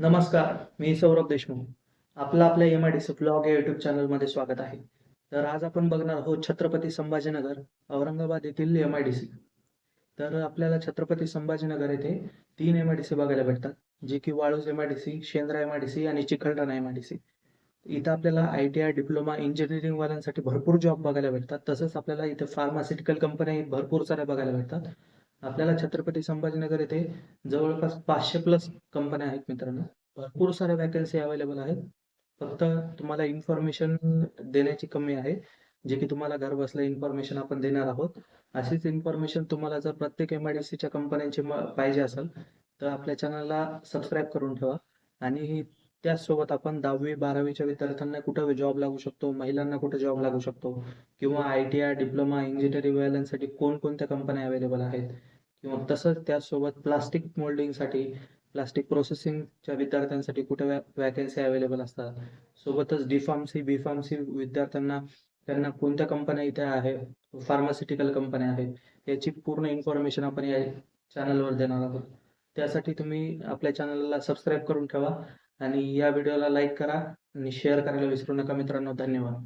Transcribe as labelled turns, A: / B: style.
A: नमस्कार मी सौरभ देशमुख. आपलं आपल्या M I D C blog या युट्यूब चॅनलमध्ये स्वागत आहे. तर आज आपण बघणार आहोत छत्रपती संभाजीनगर औरंगाबाद येथील एम आय डी सी तर आपल्याला छत्रपती संभाजीनगर येथे तीन एम आय डी सी बघायला भेटतात जे की Waluj M I D C Shendra M I D C आणि Chikalthana M I D C इथं आपल्याला आय टी आय डिप्लोमा इंजिनिअरिंगवाल्यांसाठी भरपूर जॉब बघायला भेटतात. तसंच आपल्याला इथे फार्मास्युटिकल कंपन्या भरपूर साऱ्या बघायला भेटतात. आपल्याला छत्रपती संभाजीनगर येथे जवळपास पाचशे प्लस कंपन्या आहेत मित्रांनो. भरपूर साऱ्या वॅकन्सी अवेलेबल आहेत. फक्त तुम्हाला इन्फॉर्मेशन देण्याची कमी आहे जे की तुम्हाला घर बसल्या इन्फॉर्मेशन आपण देणार आहोत. अशीच इन्फॉर्मेशन तुम्हाला जर प्रत्येक एम आय डी सीच्या कंपन्यांची पाहिजे असेल तर आपल्या चॅनलला सबस्क्राईब करून ठेवा. आणि त्याचसोबत आपण दहावी बारावीच्या विद्यार्थ्यांना कुठं जॉब लागू शकतो महिलांना कुठे जॉब लागू शकतो किंवा I T I diploma engineering वाल्यांसाठी कोणकोणत्या कंपन्या अवेलेबल आहेत किंवा तसंच त्यासोबत प्लास्टिक मोल्डिंगसाठी प्लास्टिक प्रोसेसिंगच्या विद्यार्थ्यांसाठी कुठे वॅकन्सी अवेलेबल असतात? सोबतच डी फार्मसी बी फार्मसी विद्यार्थ्यांना त्यांना कोणत्या कंपन्या इथे आहे? फार्मास्युटिकल कंपन्या आहेत याची पूर्ण इन्फॉर्मेशन आपण या चॅनलवर देणार आहोत. त्यासाठी तुम्ही आपल्या चॅनलला सबस्क्राईब करून ठेवा आणि या व्हिडिओला लाईक करा आणि शेअर करायला विसरू नका मित्रांनो. धन्यवाद.